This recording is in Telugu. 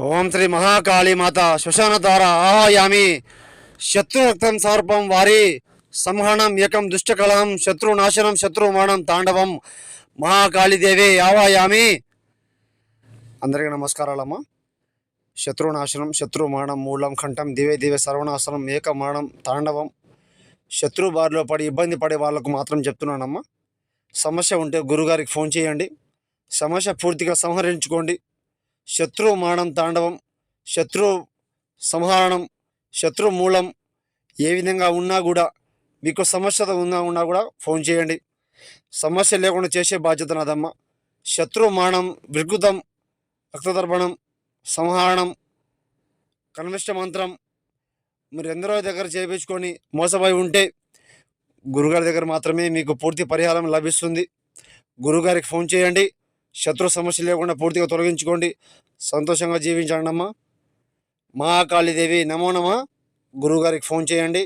ఓం శ్రీ మహాకాళీ మాత శ్మశాన ద్వారా ఆహాయామి శత్రురక్తం సర్పం వారి సంహరణం ఏకం దుష్టకలం శత్రు నాశనం శత్రు మరణం తాండవం మహాకాళీదేవి ఆవాయామి అందరికీ నమస్కారాలమ్మా. శత్రు నాశనం శత్రు మరణం మూలం కంఠం దివే దివే సర్వనాశనం ఏక మరణం తాండవం. శత్రు బారిలో పడి ఇబ్బంది పడే వాళ్ళకు మాత్రం చెప్తున్నానమ్మా. సమస్య ఉంటే గురుగారికి ఫోన్ చేయండి. సమస్య పూర్తిగా సంహరించుకోండి. శత్రు మానం తాండవం శత్రు సంహరణం శత్రు మూలం ఏ విధంగా ఉన్నా కూడా మీకు సమస్య ఉన్నా ఉన్నా కూడా ఫోన్ చేయండి. సమస్య లేకుండా చేసే బాధ్యత నాదమ్మ. శత్రు మానం వికృతం రక్తదర్పణం సంహరణం కనిష్ట మంత్రం మీరు ఎందరో దగ్గర చేయించుకొని మోసపోయి ఉంటే గురుగారి దగ్గర మాత్రమే మీకు పూర్తి పరిహారం లభిస్తుంది. గురుగారికి ఫోన్ చేయండి. శత్రు సమస్య లేకుండా పూర్తిగా తొలగించుకోండి. సంతోషంగా జీవించండి అమ్మా మహాకాళీదేవి నమో నమ. గురువుగారికి ఫోన్ చేయండి.